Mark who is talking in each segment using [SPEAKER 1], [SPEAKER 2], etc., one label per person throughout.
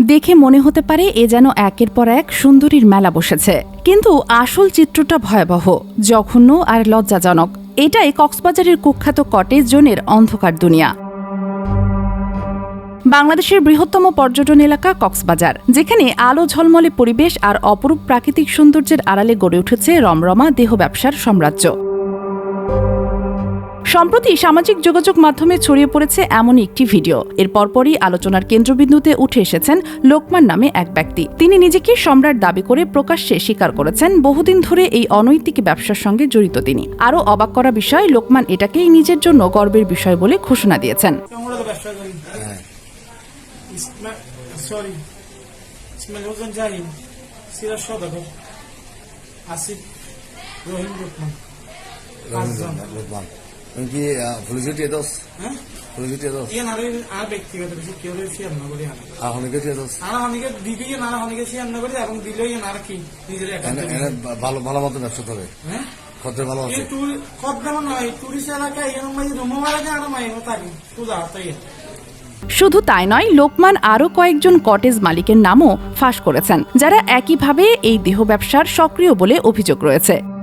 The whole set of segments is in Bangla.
[SPEAKER 1] দেখে মনে হতে পারে এ যেন একের পর এক সুন্দরীর মেলা বসেছে। কিন্তু আসল চিত্রটা ভয়াবহ, জঘন্য আর লজ্জাজনক। এটাই কক্সবাজারের কুখ্যাত কটেজ জোনের অন্ধকার দুনিয়া। বাংলাদেশের বৃহত্তম পর্যটন এলাকা কক্সবাজার, যেখানে আলো ঝলমলে পরিবেশ আর অপরূপ প্রাকৃতিক সৌন্দর্যের আড়ালে গড়ে উঠেছে রমরমা দেহ ব্যবসার সাম্রাজ্য। সম্প্রতি সামাজিক যোগাযোগ মাধ্যমে ছড়িয়ে পড়েছে এমন একটি ভিডিও। এর পরপরই আলোচনার কেন্দ্রবিন্দুতে উঠে এসেছেন লোকমান নামে এক ব্যক্তি। তিনি নিজেকে সম্রাট দাবি করে প্রকাশ্যে স্বীকার করেছেন। বহুদিন ধরে এই অনৈতিক ব্যবসার সঙ্গে জড়িত তিনি। আরও অবাক করা বিষয় লোকমান এটাকেই নিজের জন্য গর্বের বিষয় বলে ঘোষণা দিয়েছেন।
[SPEAKER 2] আমরা তো সরি ইসমাইল হোসেন জাহিন সিরাজ সদাগর আসিফ রহিম রহমান পাঁচজন।
[SPEAKER 3] কি দিয়ে দোস
[SPEAKER 2] আর
[SPEAKER 3] আর হনিকে
[SPEAKER 2] আর
[SPEAKER 3] ভালো ভালো মতো ব্যবসা খদ্দের ভালো আছে
[SPEAKER 2] নয় টুরিস্ট আর
[SPEAKER 1] শুধু তাই নয় লোকমান আরও কয়েকজন কটেজ মালিকের নামও ফাঁস করেছেন যারা একইভাবে এই দেহ ব্যবসার সক্রিয় বলে অভিযোগ রয়েছে।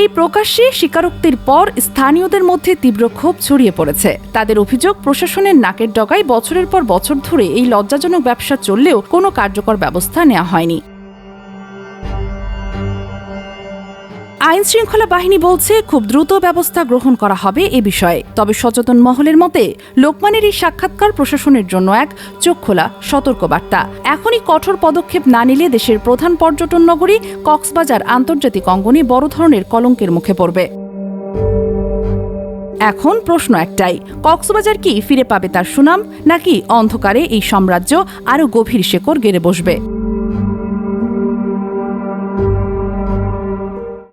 [SPEAKER 1] এই প্রকাশ্যে স্বীকারোক্তির পর স্থানীয়দের মধ্যে তীব্র ক্ষোভ ছড়িয়ে পড়েছে। তাদের অভিযোগ, প্রশাসনের নাকের ডগায় বছরের পর বছর ধরে এই লজ্জাজনক ব্যবসা চললেও কোনো কার্যকর ব্যবস্থা নেওয়া হয়নি। আইন শৃঙ্খলা বাহিনী বলছে, খুব দ্রুত ব্যবস্থা গ্রহণ করা হবে এ বিষয়ে। তবে সচেতন মহলের মতে, লোকমানের এই সাক্ষাৎকার প্রশাসনের জন্য এক চোখ খোলা সতর্কবার্তা। এখনই কঠোর পদক্ষেপ না নিলে দেশের প্রধান পর্যটন নগরী কক্সবাজার আন্তর্জাতিক অঙ্গনে বড় ধরনের কলঙ্কের মুখে পড়বে। এখন প্রশ্ন একটাই, কক্সবাজার কি ফিরে পাবে তার সুনাম, নাকি অন্ধকারে এই সাম্রাজ্য আরও গভীর শেকড় গেড়ে বসবে?